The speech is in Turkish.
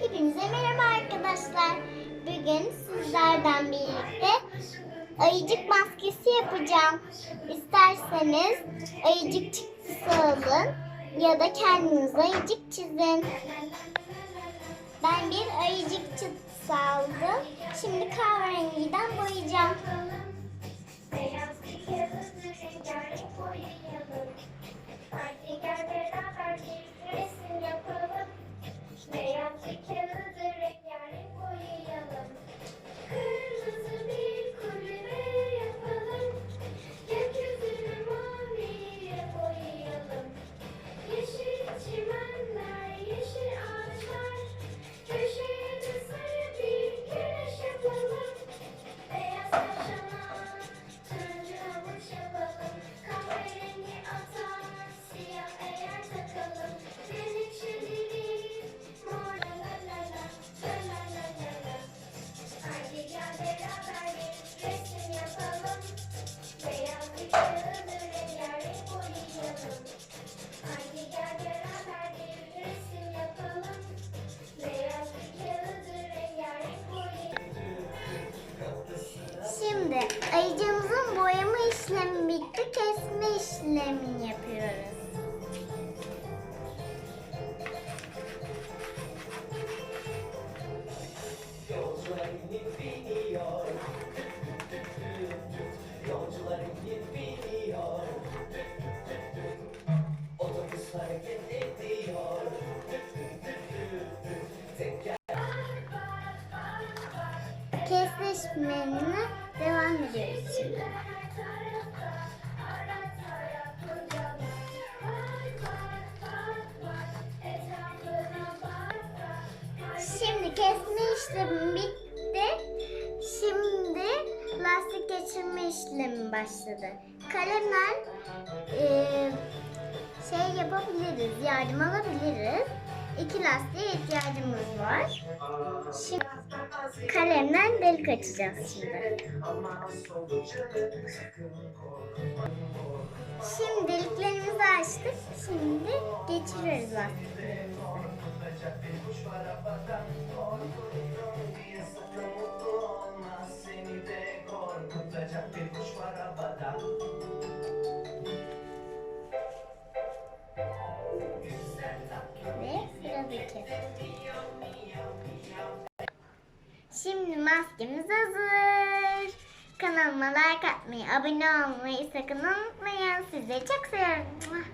Hepinize merhaba arkadaşlar. Bugün sizlerden birlikte ayıcık maskesi yapacağım. İsterseniz ayıcık çıktısı alın ya da kendiniz ayıcık çizin. Ben bir ayıcık çıktısı aldım. Şimdi kahverengiden boyayacağım. Kesleşmene devam ediyoruz şimdi. Şimdi kesme işlemi bitti. Şimdi lastik geçirme işlemi başladı. Kalemler eee, şey yapabiliriz, yardım alabiliriz. İki lastiğe ihtiyacımız var. Şimdi kalemden delik açacağız şimdi. Şimdi deliklerimizi açtık. Şimdi geçiriyoruz kuş var. Şimdi maskemiz hazır. Kanalıma like atmayı, abone olmayı sakın unutmayın. Sizleri çok seviyorum.